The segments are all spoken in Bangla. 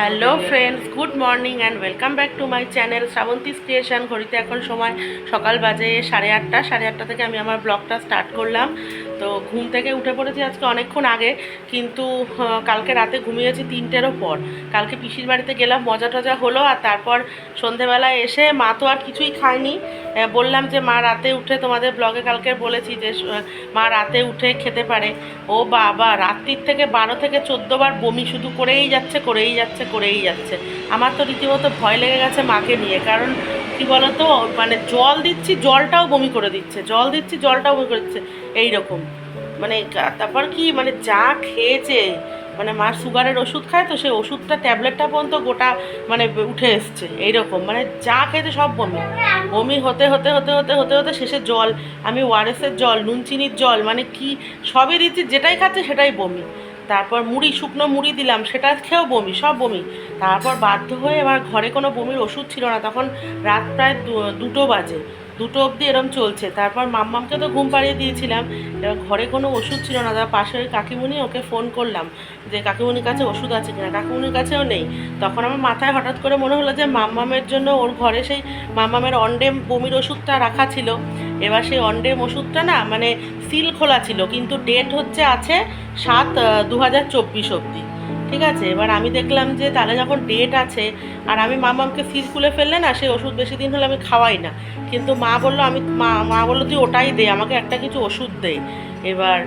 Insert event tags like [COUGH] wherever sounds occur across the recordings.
Hello friends good morning and welcome back to my channel Shrabanti creation ঘড়িতে এখন সময় সকাল বাজে সাড়ে আটটা। সাড়ে আটটা থেকে আমি আমার ব্লগটা স্টার্ট করলাম। তো ঘুম থেকে উঠে পড়েছি আজকে অনেকক্ষণ আগে, কিন্তু কালকে রাতে ঘুমিয়েছি তিনটেরও পর। কালকে পিসির বাড়িতে গেলাম মজা টজা হলো আর তারপর সন্ধেবেলায় এসে মা তো আর কিছুই খায়নি। বললাম যে মা রাতে উঠে তোমাদের ব্লগে কালকে বলেছি যে মা রাতে উঠে খেতে পারে। ও বাবা, রাত্রির থেকে বারো থেকে চোদ্দ বার বমি শুধু করেই যাচ্ছে করেই যাচ্ছে করেই যাচ্ছে। আমার তো রীতিমতো ভয় লেগে গেছে মাকে নিয়ে, কারণ কি বলতো মানে জল দিচ্ছি, জলটাও বমি করে দিচ্ছে, জল দিচ্ছি, জলটাও বমি করে দিচ্ছে, এইরকম। মানে তারপর কি মানে যা খেয়েছে মানে মার সুগারের ওষুধ খায় তো সেই ওষুধটা, ট্যাবলেটটা পর্যন্ত গোটা মানে উঠে এসছে, এইরকম। মানে যা খেয়েছে সব বমি। বমি হতে হতে হতে হতে হতে হতে শেষে জল। আমি ওয়ারেসের জল, নুন, চিনির জল মানে কি সবই দিচ্ছি, যেটাই খাচ্ছে সেটাই বমি। তারপর মুড়ি, শুকনো মুড়ি দিলাম, সেটা খেয়েও বমি, সব বমি। তারপর বাধ্য হয়ে আমার ঘরে কোনো বমির ওষুধ ছিল না, তখন রাত প্রায় দুটো বাজে। দুটো অবধি এরম চলছে। তারপর মাম্মামকে তো ঘুম পাড়িয়ে দিয়েছিলাম। এবার ঘরে কোনো ওষুধ ছিল না। তার পাশে ওই কাকিমুনি ওকে ফোন করলাম যে, কাকিমুনির কাছে ওষুধ আছে কিনা? কাকিমুনির কাছেও নেই। তখন আমার মাথায় হঠাৎ করে মনে হলো যে, মাম্মামের জন্য ওর ঘরে সেই মাম্মামের অন্ডেম বমির ওষুধটা রাখা ছিল। এবার সেই অন্ডেম ওষুধটা না মানে সিল খোলা ছিল। কিন্তু ডেট হচ্ছে আছে সাত দু হাজার চব্বিশ অবধি। ঠিক আছে? এবার আমি দেখলাম যে তাহলে যখন ডেট আছে, আর আমি মা মামামকে ফিজ খুলে ফেললে না সেই ওষুধ বেশি দিন হলে আমি খাওয়াই না। কিন্তু মা বলল, আমি মা মা বলল, তুই ওটাই দে, আমাকে একটা কিছু ওষুধ দে। এবার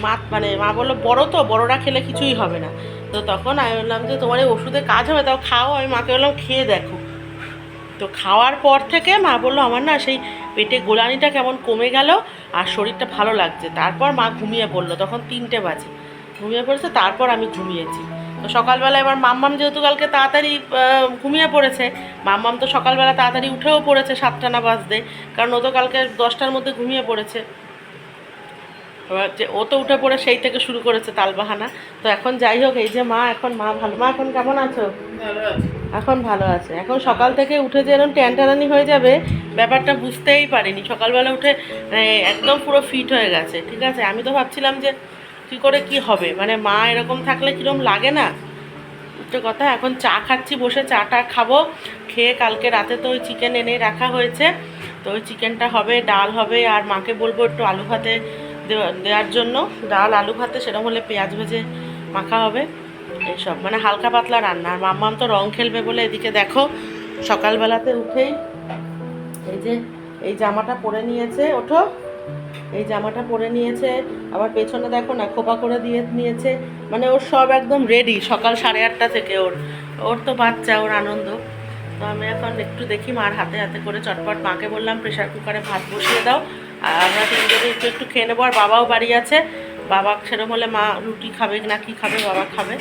মা মানে মা বলল, বড়ো তো, বড়োরা খেলে কিছুই হবে না। তো তখন আমি বললাম যে, তোমার এই ওষুধে কাজ হবে, তাও খাও। আমি মাকে বললাম, খেয়ে দেখো। তো খাওয়ার পর থেকে মা বলল, আমার না সেই পেটে গোলানিটা কেমন কমে গেল, আর শরীরটা ভালো লাগছে। তারপর মা ঘুমিয়ে পড়ল, তখন তিনটে বাজে। ঘুমিয়ে পড়েছে তারপর আমি ঘুমিয়েছি। তো সকালবেলা এবার মাম্মাম যেহেতু কালকে তাড়াতাড়ি ঘুমিয়ে পড়েছে মাম্মাম তো সকালবেলা তাড়াতাড়ি উঠেও পড়েছে সাতটা না বাজতে কারণ ও তো কালকে দশটার মধ্যে ঘুমিয়ে পড়েছে। এবার যে ও তো উঠে পড়ে সেই থেকে শুরু করেছে তালবাহানা। তো এখন যাই হোক এই যে মা এখন মা ভালো মা এখন কেমন আছো? এখন ভালো আছে। এখন সকাল থেকে উঠে যে এরকম ট্যানটানানি হয়ে যাবে ব্যাপারটা বুঝতেই পারিনি। সকালবেলা উঠে মানে একদম পুরো ফিট হয়ে গেছে ঠিক আছে? আমি তো ভাবছিলাম যে কী করে কি হবে? মানে মা এরকম থাকলে কীরকম লাগে না? একটা কথা, এখন চা খাচ্ছি, বসে চাটা খাব। খেয়ে কালকে রাতে তো ওই চিকেন এনে রাখা হয়েছে। তো ওই চিকেনটা হবে, ডাল হবে, আর মাকে বলব একটু আলু ভাতে দেওয়া- দেওয়ার জন্য। ডাল, আলু ভাতে, সেরকম হলে পেঁয়াজ ভেজে মাখা হবে। এইসব মানে হালকা পাতলা রান্না। আর মাম্মাম তো রং খেলবে বলে এদিকে দেখো, সকালবেলাতে উঠেই এই যে, এই জামাটা পরে নিয়েছে ওঠো। এই জামাটা পরে নিয়েছে, আবার পেছনে দেখো না, খোপা করে দিয়ে নিয়েছে। মানে ওর সব একদম রেডি সকাল সাড়ে আটটা থেকে ওর। ওর তো বাচ্চা, ওর আনন্দ। তো আমি এখন একটু দেখি মার হাতে হাতে করে চটপট মাকে বললাম, প্রেশার কুকারে ভাত বসিয়ে দাও। আর আমরা তিনজনে একটু একটু খেয়ে নেব। আর বাবাও বাড়ি আছে। বাবা সেরকম হলে মা রুটি খাবে না, কি খাবে? বাবা খাবে।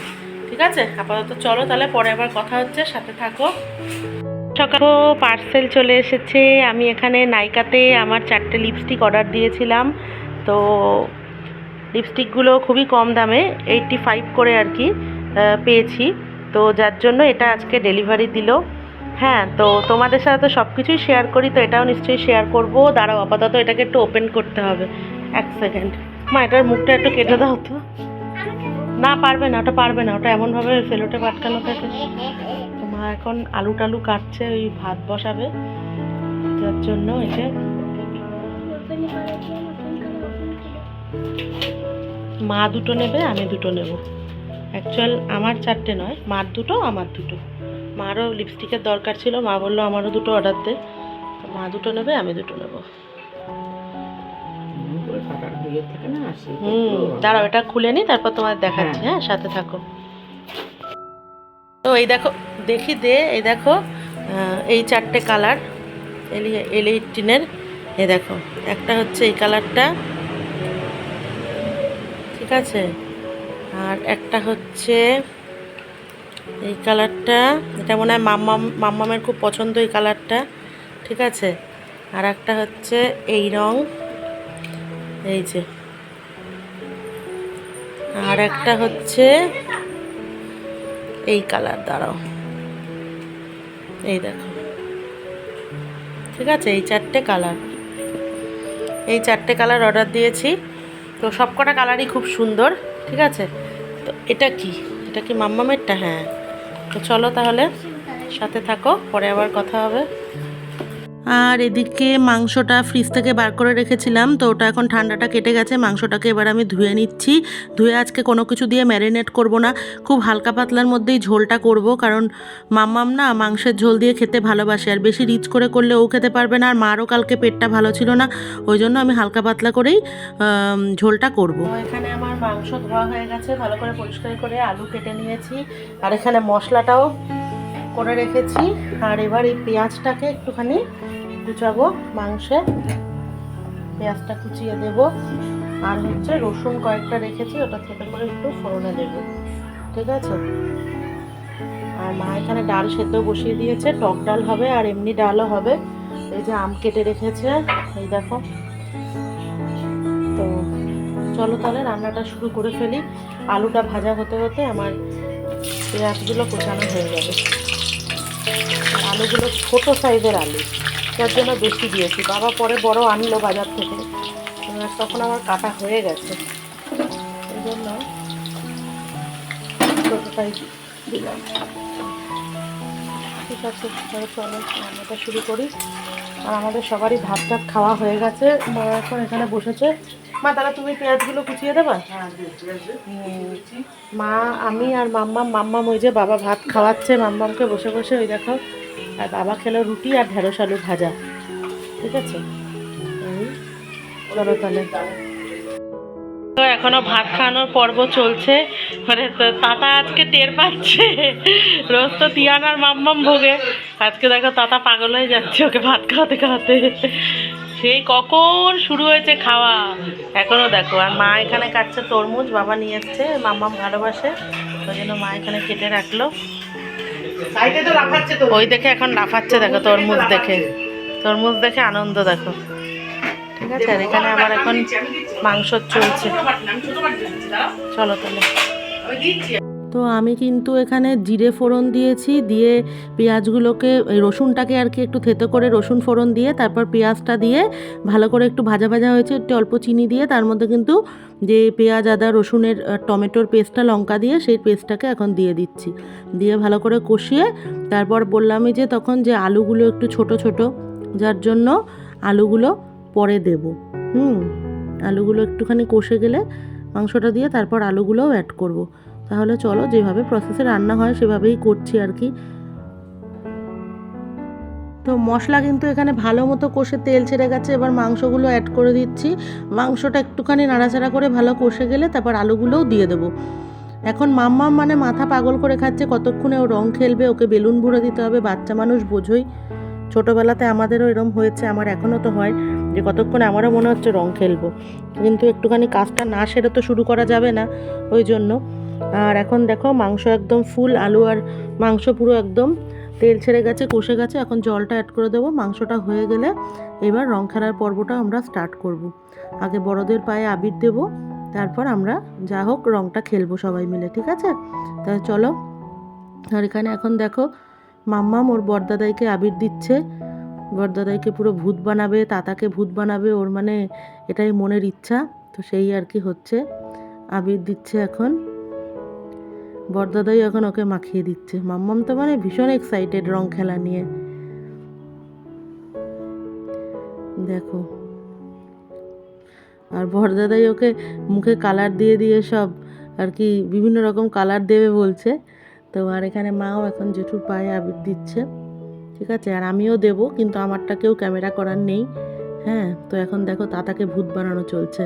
ঠিক আছে? আপাতত চলো, তাহলে পরে আবার কথা হচ্ছে। সাথে থাকো। সকাল পার্সেল চলে এসেছে। আমি এখানে নাইকাতে আমার চারটে লিপস্টিক অর্ডার দিয়েছিলাম। তো লিপস্টিকগুলো খুবই কম দামে এইটটি ফাইভ করে আর কি পেয়েছি। তো যার জন্য এটা আজকে ডেলিভারি দিল। হ্যাঁ তো তোমাদের সাথে তো সব কিছুই শেয়ার করি, তো এটাও নিশ্চয়ই শেয়ার করব। দাঁড়াও, আপাতত এটাকে একটু ওপেন করতে হবে। এক সেকেন্ড মা, এটার মুখটা একটু কেটে দাও তো। না, পারবে না, ওটা পারবে না, ওটা এমনভাবে সেলোটে পাটকানো থাকে। এখন আলু টালু কাটছে ওই ভাত বসাবে। যার জন্য এটা মা দুটো নেবে আমি দুটো নেব। অ্যাকচুয়াল আমার চারটে নয় মার দুটো আমার দুটো। মারও লিপস্টিকের দরকার ছিল মা বলল আমারও দুটো অর্ডার দে। মা দুটো নেবে আমি দুটো নেব। হুম দাঁড়াও এটা খুলে নিই তারপর তোমার দেখাচ্ছি হ্যাঁ সাথে থাকো। তো এই দেখো দেখি দে, এই দেখো এই চারটে কালার, এলি এল এইটিনের এ দেখো, একটা হচ্ছে এই কালারটা, ঠিক আছে? আর একটা হচ্ছে এই কালারটা, এটা মনে হয় মাম্মাম, মাম্মামের খুব পছন্দ এই কালারটা, ঠিক আছে? আর একটা হচ্ছে এই রং, এই যে। আর একটা হচ্ছে এই কালার, দাঁড়াও। এই দেখো। ঠিক আছে, এই চারটে কালার এই চারটে কালার অর্ডার দিয়েছি। তো সব কটা কালারই খুব সুন্দর, ঠিক আছে? তো এটা কি? এটা কি মাম্মামেরটা? হ্যাঁ। তো চলো তাহলে, সাথে থাকো, পরে আবার কথা হবে। আর এদিকে মাংসটা ফ্রিজ থেকে বার করে রেখেছিলাম, তো ওটা এখন ঠান্ডাটা কেটে গেছে, মাংসটাকে এবার আমি ধুয়ে নিচ্ছি। ধুয়ে আজকে কোনো কিছু দিয়ে ম্যারিনেট করব না, খুব হালকা পাতলার মধ্যেই ঝোলটা করব, কারণ মাম্মাম না মাংসের ঝোল দিয়ে খেতে ভালোবাসে, আর বেশি রিচ করে করলে ও খেতে পারবে না, আর মারও কালকে পেটটা ভালো ছিল না, ওই জন্য আমি হালকা পাতলা করেই ঝোলটা করব। এখানে আমার মাংস ধোয়া হয়ে গেছে, ভালো করে পরিষ্কার করে আলু কেটে নিয়েছি, আর এখানে মশলাটাও করে রেখেছি, আর এবার এই পেঁয়াজটাকে একটুখানি কুচাবো মাংসে। পেঁয়াজটা কুচিয়ে দেব। আর হচ্ছে রসুন কয়েকটা রেখেছি, ওটা থেকে করে একটু ফোড়নে দেবো। ঠিক আছে? আর মা এখানে ডাল সেদ্ধ বসিয়ে দিয়েছে, টক ডাল হবে আর এমনি ডালও হবে। এই যে আম কেটে রেখেছে, এই দেখো। তো চলো তাহলে রান্নাটা শুরু করে ফেলি। আলুটা ভাজা হতে হতে আমার পেঁয়াজগুলো কোচানো হয়ে যাবে। আলুগুলো ছোটো সাইজের আলু। যার জন্য বেশি দিয়েছি। বাবা পরে বড় আনলো বাজার থেকে। তখন আমার কাটা হয়ে গেছে। এই জন্য ছোটোটাই দিলাম। ঠিক আছে তাহলে চলো রান্নাটা শুরু করি। আর আমাদের সবারই ভাত টাত খাওয়া হয়ে গেছে। মা এখন এখানে বসেছে। মা তাহলে তুমি পেঁয়াজগুলো কুচিয়ে দেবা? মা আমি আর মাম্মাম মাম্মাম ওই যে বাবা ভাত খাওয়াচ্ছে। মাম্মামকে বসে বসে ওই দেখো আর বাবা খেলো রুটি আর ঢেঁড়স আলু ভাজা। ঠিক আছে? চলো তাহলে। তো এখনও ভাত খাওয়ানোর পর্ব চলছে। মানে তাতা আজকে টের পাচ্ছে। রোজ তো তিয়ান আর মাম্মাম ভোগে। আজকে দেখো তাতা পাগল হয়ে যাচ্ছে ওকে ভাত খাওয়াতে খাওয়াতে। সেই কখন শুরু হয়েছে খাওয়া? এখনও দেখো। আর মা এখানে কাটছে তরমুজ, বাবা নিয়ে এসছে মাম্মাম ভালোবাসে। ওই জন্য মা এখানে কেটে রাখল। ওই দেখে এখন লাফাচ্ছে দেখো তরমুজ দেখে। তরমুজ দেখে আনন্দ দেখো। ঠিক আছে আর এখানে আমার এখন মাংস চলছে। চলো তাহলে। তো আমি কিন্তু এখানে জিরে ফোড়ন দিয়েছি দিয়ে পেঁয়াজগুলোকে এই রসুনটাকে আর কি একটু থেতো করে রসুন ফোড়ন দিয়ে তারপর পেঁয়াজটা দিয়ে ভালো করে একটু ভাজা ভাজা হয়েছে একটু অল্প চিনি দিয়ে তার মধ্যে কিন্তু যে পেঁয়াজ, আদা, রসুনের টমেটোর পেস্টটা, লঙ্কা দিয়ে সেই পেস্টটাকে এখন দিয়ে দিচ্ছি। দিয়ে ভালো করে কষিয়ে তারপর বললামই যে তখন যে আলুগুলো একটু ছোট ছোট, যার জন্য আলুগুলো পরে দেব। হুম, আলুগুলো একটুখানি কষে গেলে মাংসটা দিয়ে তারপর আলুগুলোও অ্যাড করব। তাহলে চলো যেভাবে প্রসেসে রান্না হয় সেভাবেই করছি আর কি। তো মশলা কিন্তু এখানে ভালো মতো কষে তেল ছেড়ে গেছে। এবার মাংসগুলো অ্যাড করে দিচ্ছি। মাংসটা একটুখানি নাড়াচাড়া করে ভালো কষে গেলে তারপর আলুগুলোও দিয়ে দেবো। এখন মাম্মাম মানে মাথা পাগল করে খাচ্ছে, কতক্ষণে ও রং খেলবে? ওকে বেলুন ভরে দিতে হবে, বাচ্চা মানুষ বোঝোই। ছোটোবেলাতে আমাদেরও এরম হয়েছে, আমার এখনও তো হয় যে কতক্ষণে আমারও মনে হচ্ছে রং খেলব। কিন্তু একটুখানি কাজটা না সেরে তো শুরু করা যাবে না, ওই জন্য। আর এখন দেখো মাংস একদম ফুল আলু আর মাংস পুরো একদম তেল ছেড়ে গেছে, কষে গেছে, এখন জলটা অ্যাড করে দেবো। মাংসটা হয়ে গেলে এবার রং খেলার পর্বটা আমরা স্টার্ট করব। আগে বড়দের পায়ে আবির দেব, তারপর আমরা যা হোক রংটা খেলব সবাই মিলে, ঠিক আছে? তা চলো। আর এখানে এখন দেখো, মাম্মাম ওর বরদাদাইকে আবির দিচ্ছে। বরদাদাইকে পুরো ভূত বানাবে, তাতাকে ভূত বানাবে, ওর মানে এটাই মনের ইচ্ছা। তো সেই আর কি হচ্ছে। আবির দিচ্ছে এখন। বরদাদাই এখন ওকে মাখিয়ে দিচ্ছে। মাম্মাম তো মানে ভীষণ এক্সাইটেড রং খেলা নিয়ে। দেখো। আর বরদাদাই ওকে মুখে কালার দিয়ে দিয়ে সব আর কি বিভিন্ন রকম কালার দেবে বলছে। তো আর এখানে মাও এখন জেঠুর পায়ে আবির দিচ্ছে। ঠিক আছে? আর আমিও দেব, কিন্তু আমারটা কেউ ক্যামেরা করার নেই। হ্যাঁ? তো এখন দেখো তাতাকে ভূত বানানো চলছে।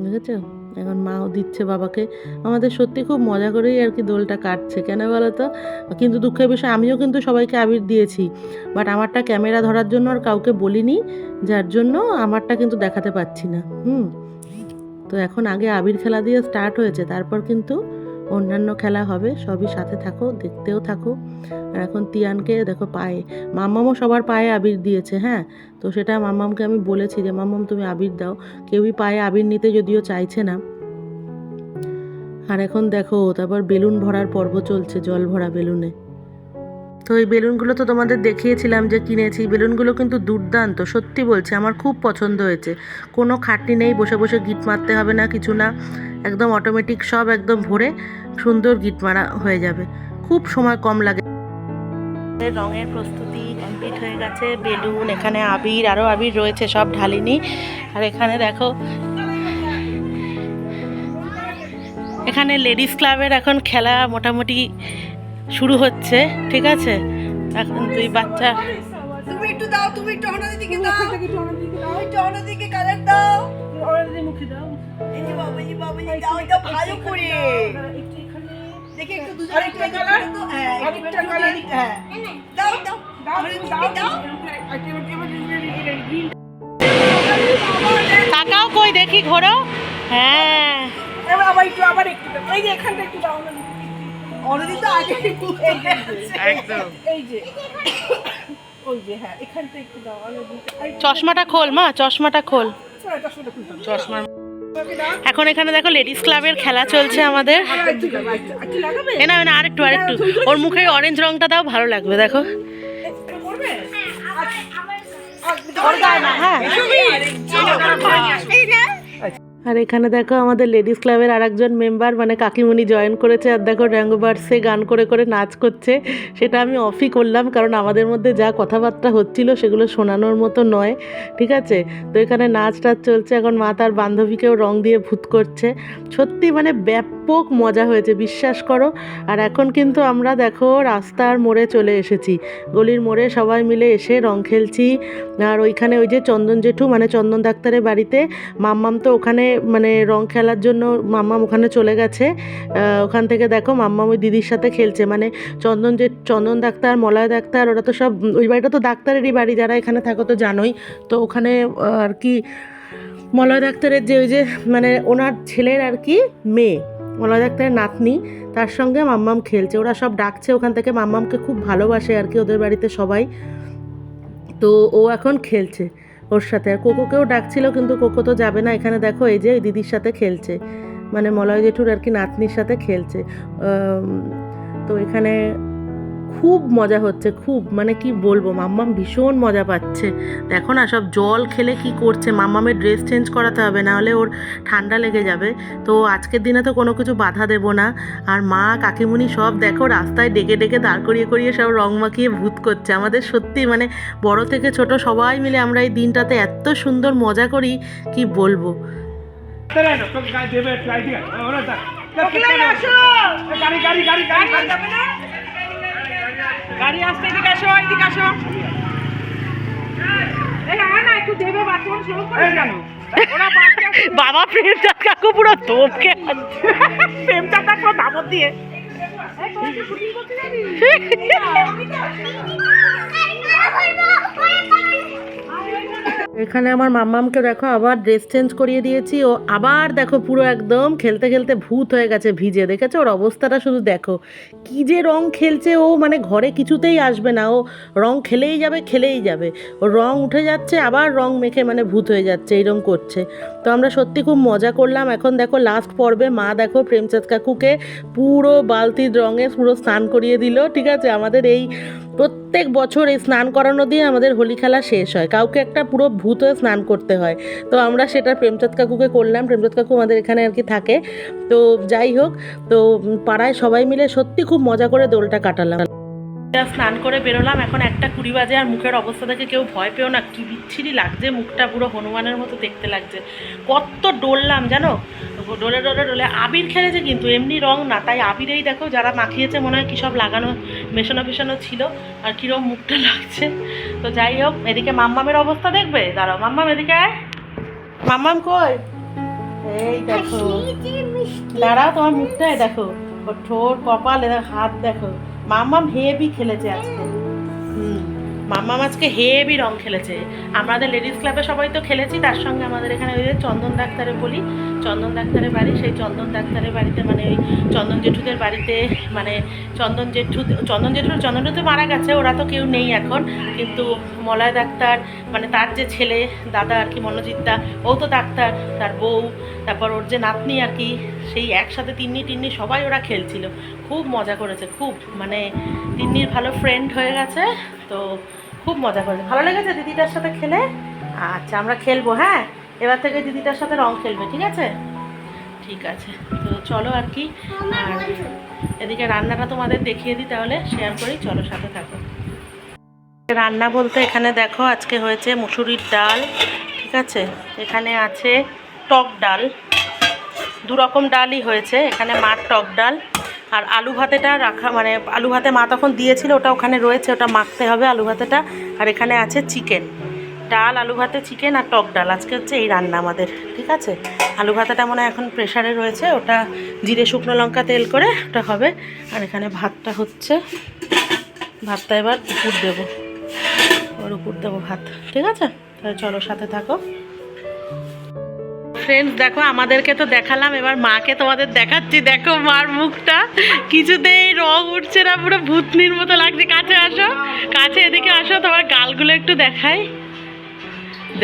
বুঝেছ এখন মাও দিচ্ছে বাবাকে। আমাদের সত্যি খুব মজা করেই আর কি দোলটা কাটছে, কেন বলো তো? কিন্তু দুঃখের বিষয়, আমিও কিন্তু সবাইকে আবির দিয়েছি। বাট আমারটা ক্যামেরা ধরার জন্য আর কাউকে বলিনি, যার জন্য আমারটা কিন্তু দেখাতে পাচ্ছি না। হুম। তো এখন আগে আবির খেলা দিয়ে স্টার্ট হয়েছে, তারপর কিন্তু অন্যান্য খেলা হবে, সবই সাথে থাকো, দেখতেও থাকো। আর এখন তিয়ানকে দেখো পায়ে, মাম্মামও সবার পায়ে আবির দিয়েছে হ্যাঁ? তো সেটা মাম্মামকে আমি বলেছি যে, মাম্মাম, তুমি আবির দাও। কেউই পায়ে আবির নিতে যদিও চাইছে না। আর এখন দেখো, তারপর বেলুন ভরার পর্ব চলছে, জল ভরা বেলুনে। তো এই বেলুনগুলো তো তোমাদের দেখিয়েছিলাম যে কিনেছি। বেলুনগুলো কিন্তু দুর্দান্ত, সত্যি বলছি, আমার খুব পছন্দ হয়েছে। কোনো খাটনি নেই, বসে বসে গিট মারতে হবে না, কিছু না। একদম অটোমেটিক সব একদম ভরে সুন্দর গিট মারা হয়ে যাবে। খুব সময় কম লাগে। রঙের প্রস্তুতি কমপ্লিট হয়ে গেছে, বেলুন, এখানে আবির আরও আবির রয়েছে, সব ঢালিনি। আর এখানে দেখো, এখানে লেডিস ক্লাবের এখন খেলা মোটামুটি শুরু হচ্ছে ঠিক আছে? এখন তুই বাচ্চা তুমি একটু দাও তুমি একটু অন্যদিকে দাও। একটু অন্যদিকে কালার দাও মুখে দাও। এই যে বাবা এই বাবা এই দাও দাও ভালো করে। দেখি একটু দুজনে একটু একটু করে দাও হ্যাঁ করে দিতে হ্যাঁ। দাও দাও। দাও দাও। তাকাও কই দেখি ঘোরো? হ্যাঁ। এবার আবার একটু আবার একটু। এই যে এখানটা একটু দাও। অন্যদিকে তো আগে [LAUGHS] একদম। এই যে। ওই যে হ্যাঁ এখানটা একটু দাও চশমাটা খোল মা চশমাটা খোল। চশমার এখন এখানে দেখো লেডিস ক্লাবের খেলা চলছে আমাদের। না না আরেকটু আরেকটু। ওর মুখে অরেঞ্জ রংটা দাও ভালো লাগবে দেখো। এটা করবে? ওর গায়ে না, হ্যাঁ। আর এখানে দেখো আমাদের লেডিস ক্লাবের আরেকজন মেম্বার মানে কাকিমণি জয়েন করেছে। আর দেখো ড্যাঙ্গো বার্সে গান করে করে নাচ করছে। সেটা আমি অফই করলাম, কারণ আমাদের মধ্যে যা কথাবার্তা হচ্ছিল সেগুলো শোনানোর মতো নয়, ঠিক আছে? তো এখানে নাচ টাচ চলছে। এখন মা তার বান্ধবীকেও রং দিয়ে ভূত করছে। সত্যি মানে ব্যাপক মজা হয়েছে, বিশ্বাস করো। আর এখন কিন্তু আমরা দেখো রাস্তার মোড়ে চলে এসেছি। গলির মোড়ে সবাই মিলে এসে রং খেলছি। আর ওইখানে ওই যে চন্দন জেঠু মানে চন্দন ডাক্তারের বাড়িতে, মাম্মাম তো ওখানে মানে রং খেলার জন্য মাম্মাম ওখানে চলে গেছে। ওখান থেকে দেখো মাম্মাম ওই দিদির সাথে খেলছে। মানে চন্দন যে চন্দন ডাক্তার, মলয় ডাক্তার, ওরা তো সব, ওই বাড়িটা তো ডাক্তারেরই বাড়ি, যারা এখানে থাকো তো জানোই। তো ওখানে আর কি মলয় ডাক্তারের যে ওই যে মানে ওনার ছেলের আর কি মেয়ে। মলয় ডাক্তারের নাতনি, তার সঙ্গে মাম্মাম খেলছে। ওরা সব ডাকছে ওখান থেকে। মাম্মামকে খুব ভালোবাসে আর কি ওদের বাড়িতে সবাই। তো ও এখন খেলছে ওর সাথে। আর কোকোকেও ডাকছিল, কিন্তু কোকো তো যাবে না। এখানে দেখো এই যে দিদির সাথে খেলছে। মানে মলয় জেঠুর আর কি নাতনির সাথে খেলছে। তো এখানে খুব মজা হচ্ছে খুব মানে কি বলব মাম্মাম ভীষণ মজা পাচ্ছে। দেখো না সব জল খেলে কি করছে মাম্মামের ড্রেস চেঞ্জ করাতে হবে না হলে ওর ঠান্ডা লেগে যাবে। তো আজকের দিনে তো কোনো কিছু বাধা দেবো না। আর মা কাকিমুনি সব দেখো রাস্তায় ডেকে ডেকে দাঁড় করিয়ে করিয়ে সব রং মাখিয়ে ভূত করছে। আমাদের সত্যি মানে বড় থেকে ছোট সবাই মিলে আমরা এই দিনটাতে এত সুন্দর মজা করি কি বলব? গাড়ি গাড়ি গাড়ি গাড়ি গাড়ি আসতে এদিকে আসো এদিকে আসো বাবা প্রেমচাঁদ কাকু পুরো তোপকে প্রেমটা পুরো দাবত দিয়ে এখানে আমার মাম্মামকে দেখো, আবার ড্রেস চেঞ্জ করিয়ে দিয়েছি। ও আবার দেখো পুরো একদম খেলতে খেলতে ভূত হয়ে গেছে ভিজে। দেখেছ? ওর অবস্থাটা শুধু দেখো। কি যে রং খেলছে ও মানে ঘরে কিছুতেই আসবে না। ও রং খেলেই যাবে খেলেই যাবে। ও রং উঠে যাচ্ছে, আবার রং মেখে মানে ভূত হয়ে যাচ্ছে এইরকম করছে। তো আমরা সত্যি খুব মজা করলাম। এখন দেখো লাস্ট পর্বে মা দেখো প্রেমচাঁদ কাকুকে পুরো বালতির রঙে পুরো স্নান করিয়ে দিল, ঠিক আছে? আমাদের এই প্রত্যেক বছর এই স্নান করানো দিয়ে আমাদের হোলি খেলা শেষ হয়। কাউকে একটা পুরো ভূত হয়ে স্নান করতে হয়। তো আমরা সেটা প্রেমচাঁদ কাকুকে করলাম। প্রেমচাঁদ কাকু আমাদের এখানে আর কি থাকে। তো যাই হোক, তো পাড়ায় সবাই মিলে সত্যি খুব মজা করে দোলটা কাটালাম। স্নান করে বেরোলাম, এখন একটা কুড়ি বাজে আর মুখের অবস্থা দেখে কেউ ভয় পেও না। কি বিচ্ছিরি লাগছে, মুখটা পুরো হনুমানের মতো দেখতে লাগছে। কত ডোললাম জানো? ডোলে ডোলে ডোলে। আবির খেলেছে কিন্তু, এমনি রং না। তাই আবিরেই দেখো যারা মাখিয়েছে, মনে হয় কী সব লাগানো, মেশানো ফেশানো ছিল, আর কীরকম মুখটা লাগছে। তো যাই হোক, এদিকে মাম্মামের অবস্থা দেখবে? দাঁড়াও, মাম্মাম এদিকে আয়। মাম্মাম কই? এই দেখো। দাঁড়াও, তোমার মুখটাই দেখো। ঠোঁট, কপাল, এদের হাত দেখো। মাম্মাম হেভি খেলেছে আজকে। মাম্মাম আজকে হেভি রং খেলেছে। আমাদের লেডিস ক্লাবে সবাই তো খেলেছি, তার সঙ্গে আমাদের এখানে ওই চন্দন ডাক্তারে বলি। চন্দন ডাক্তারের বাড়ি, সেই চন্দন ডাক্তারের বাড়িতে মানে ওই চন্দন জেঠুদের বাড়িতে মানে চন্দন জেঠু চন্দন জেঠু চন্দন জেঠু মারা গেছে, ওরা তো কেউ নেই এখন। কিন্তু মলয় ডাক্তার মানে তার যে ছেলে, দাদা আর কি মনোজিৎদা ও তো ডাক্তার, তার বউ, তারপর ওর যে নাতনি আর কি, সেই একসাথে তিন্নি টিন্নি সবাই ওরা খেলছিল। খুব মজা করেছে, খুব মানে তিন্নির ভালো ফ্রেন্ড হয়ে গেছে, তো খুব মজা করেছে। ভালো লেগেছে দিদিটার সাথে খেলে? আচ্ছা আমরা খেলব হ্যাঁ? এবার থেকে দিদিটার সাথে রং খেলবে ঠিক আছে? ঠিক আছে তো চলো আর কি। আর এদিকে রান্নাটা তোমাদের দেখিয়ে দিই তাহলে শেয়ার করি চলো সাথে থাকো। রান্না বলতে এখানে দেখো আজকে হয়েছে মুসুরির ডাল ঠিক আছে? এখানে আছে টক ডাল। দু রকম ডালই হয়েছে এখানে মার টক ডাল আর আলু ভাতেটা রাখা মানে আলু ভাতে মা তখন দিয়েছিল ওটা ওখানে রয়েছে ওটা মাখতে হবে আলু ভাতেটা। আর এখানে আছে চিকেন। ডাল, আলু ভাতে চিকেন আর টক ডাল। আজকে হচ্ছে এই রান্না আমাদের, ঠিক আছে? আলু ভাতাটা মনে হয় এখন প্রেশারে রয়েছে, ওটা জিরে, শুকনো লঙ্কা, তেল করে ওটা হবে। আর এখানে ভাতটা হচ্ছে, ভাতটা এবার উপর দেবো। ওর উপর দেবো ভাত, ঠিক আছে? তাহলে চলো সাথে থাকো। ফ্রেন্ডস দেখো, আমাদেরকে তো দেখালাম, এবার মাকে তোমাদের দেখাচ্ছি। দেখো, মার মুখটা কিছুতেই রং উঠছে না, পুরো ভূতনির মতো লাগছে। কাছে আসো, কাছে এদিকে আসো, তোমার গালগুলো একটু দেখাই।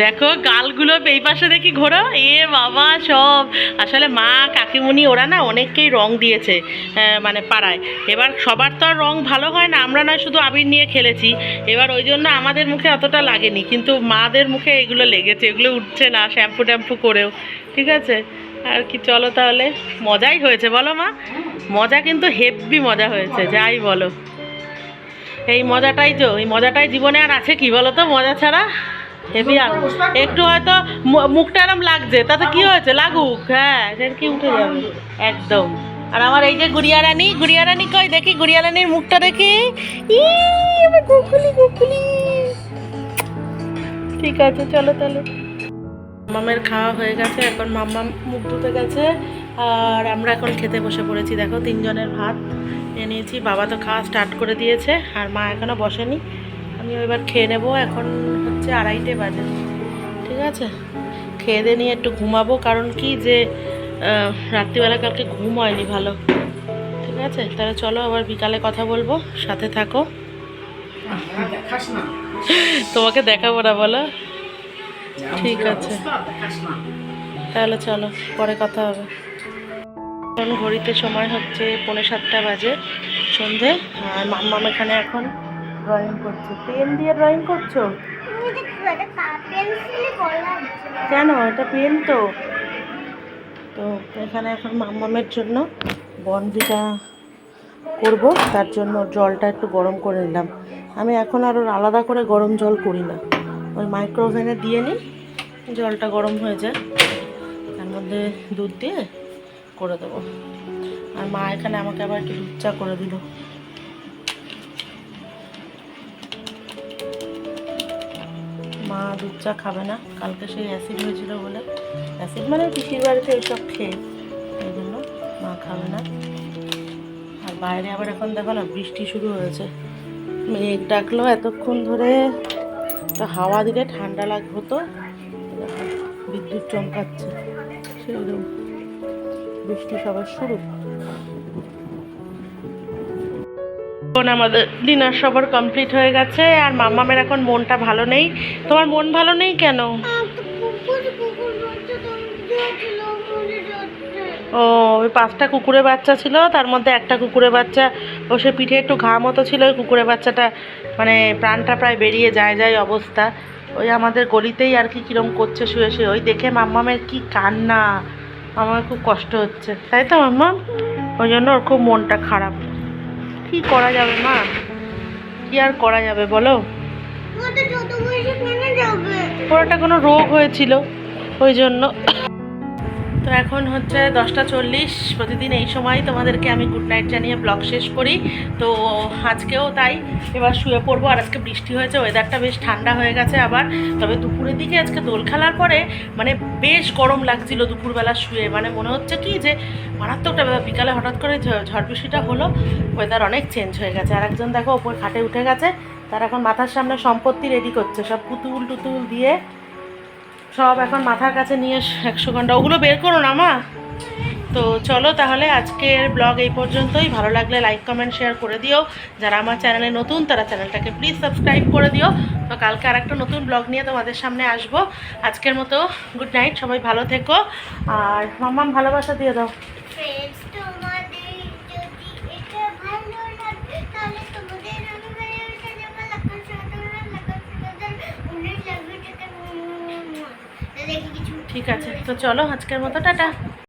দেখো গালগুলো এই পাশে দেখি ঘোরো এ বাবা সব। আসলে মা, কাকিমুনি, ওরা না অনেককেই রং দিয়েছে মানে পাড়ায়। এবার সবার তো আর রং ভালো হয় না, আমরা নয় শুধু আবির নিয়ে খেলেছি। এবার ওই জন্য আমাদের মুখে অতটা লাগেনি, কিন্তু মাদের মুখে এগুলো লেগেছে, এগুলো উঠছে না শ্যাম্পু ট্যাম্পু করেও। ঠিক আছে? আর কি, চলো তাহলে। মজাই হয়েছে, বলো মা? মজা কিন্তু হেভি মজা হয়েছে, যাই বলো। এই মজাটাই তো, এই মজাটাই জীবনে আর আছে কি বলো তো? মজা ছাড়া? হেভি একটু হয়তো মুখটা এরম লাগছে, তাতে কি হয়েছে? লাগুক হ্যাঁ সেটা কি উঠে যাবে? একদম। আর আমার এই যে গুড়িয়া রানী গুড়িয়া রানী কই? দেখি গুড়িয়া রানীর মুখটা দেখি। ই, আমার গুকুলি গুকুলি ঠিক আছে, চলো তাহলে। মামের খাওয়া হয়ে গেছে, এখন মাম্মা মুখ ধুতে গেছে, আর আমরা এখন খেতে বসে পড়েছি। দেখো, তিনজনের ভাত নিয়েছি বাবা তো খাওয়া স্টার্ট করে দিয়েছে, আর মা এখনও বসেনি। আমি এবার খেয়ে নেব। এখন হচ্ছে আড়াইটে বাজে। ঠিক আছে? খেয়ে দিয়ে নিয়ে একটু ঘুমাবো। কারণ কি যে রাত্রিবেলা কালকে ঘুম হয়নি ভালো। ঠিক আছে? তাহলে চলো আবার বিকালে কথা বলব। সাথে থাকো। তোমাকে দেখাবো না বলো? ঠিক আছে। তাহলে চলো, পরে কথা হবে। এখন ঘড়িতে সময় হচ্ছে পৌনে সাতটা বাজে সন্ধে। আর মাম্মাম এখানে এখন ড্রয়িং করছ? পেন দিয়ে ড্রয়িং করছ? কেন? এটা পেন তো। তো এখানে এখন মাম্মামের জন্য বনবিটা করব। তার জন্য জলটা একটু গরম করে নিলাম। আমি এখন আর আলাদা করে গরম জল করি না। ওই মাইক্রোওভেনে দিয়ে নিই জলটা গরম হয়ে যায়। তার মধ্যে দুধ দিয়ে করে দেবো। আর মা এখানে আমাকে আবার একটু দুধ চা করে দিল। দুধ চা খাবে না। কালকে সেই অ্যাসিড হয়েছিল বলে। অ্যাসিড মানে পিসির বাড়িতে এইসব খেয়ে এই জন্য মা খাবে না। আর বাইরে আবার এখন দেখো না, বৃষ্টি শুরু হয়েছে। মেঘ ডাকলো এতক্ষণ ধরে। তো হাওয়া দিলে ঠান্ডা লাগ হতো বিদ্যুৎ চমকাচ্ছে। সেরকম বৃষ্টি সবার শুরু। এখন আমাদের, ডিনার সবার কমপ্লিট হয়ে গেছে আর মাম্মামের এখন মনটা ভালো নেই। তোমার মন ভালো নেই কেন? ও, ওই পাঁচটা কুকুরের বাচ্চা ছিল, তার মধ্যে একটা কুকুরের বাচ্চা, ও সে পিঠে একটু ঘা মতো ছিল, ওই কুকুরের বাচ্চাটা মানে প্রাণটা প্রায় বেরিয়ে যায় যায় অবস্থা। ওই আমাদের গলিতেই আর কি কিরম করছে, শুয়ে শুয়ে, ওই দেখে মাম্মামের কি কান্না। আমার খুব কষ্ট হচ্ছে, তাই তো মাম্মাম? ওই জন্য ওর খুব মনটা খারাপ। কি করা যাবে মা? কি আর করা যাবে বলো? ওর একটা কোনো রোগ হয়েছিল ওই জন্য তো এখন হচ্ছে দশটা চল্লিশ। প্রতিদিন এই সময় তোমাদেরকে আমি গুড নাইট জানিয়ে ব্লগ শেষ করি। তো আজকেও তাই। এবার শুয়ে পড়ব। আর আজকে বৃষ্টি হয়েছে ওয়েদারটা বেশ ঠান্ডা হয়ে গেছে আবার। তবে দুপুরের দিকে আজকে দোল খেলার পরে মানে বেশ গরম লাগছিল দুপুরবেলা শুয়ে। মানে মনে হচ্ছে কি যে মারাত্মকটা বিকালে হঠাৎ করে ঝড় বৃষ্টিটা হলো ওয়েদার অনেক চেঞ্জ হয়ে গেছে। আর একজন দেখো ওপর খাটে উঠে গেছে, তার এখন মাথার সামনে সম্পত্তি রেডি করছে। সব পুতুল টুতুল দিয়ে সব এখন মাথার কাছে নিয়ে একশো ঘণ্টা। ওগুলো বের করো না, মা। তো চলো তাহলে আজকের ব্লগ এই পর্যন্তই। ভালো লাগলে লাইক কমেন্ট শেয়ার করে দিও। যারা আমার চ্যানেলে নতুন, তারা চ্যানেলটাকে প্লিজ সাবস্ক্রাইব করে দিও। তো কালকে আর একটা নতুন ব্লগ নিয়ে তোমাদের সামনে আসব। আজকের মতো গুড নাইট সবাই ভালো থেকো। আর মাম্মাম ভালোবাসা দিয়ে দাও। ঠিক আছে তো চলো আজকের মতো টাটা।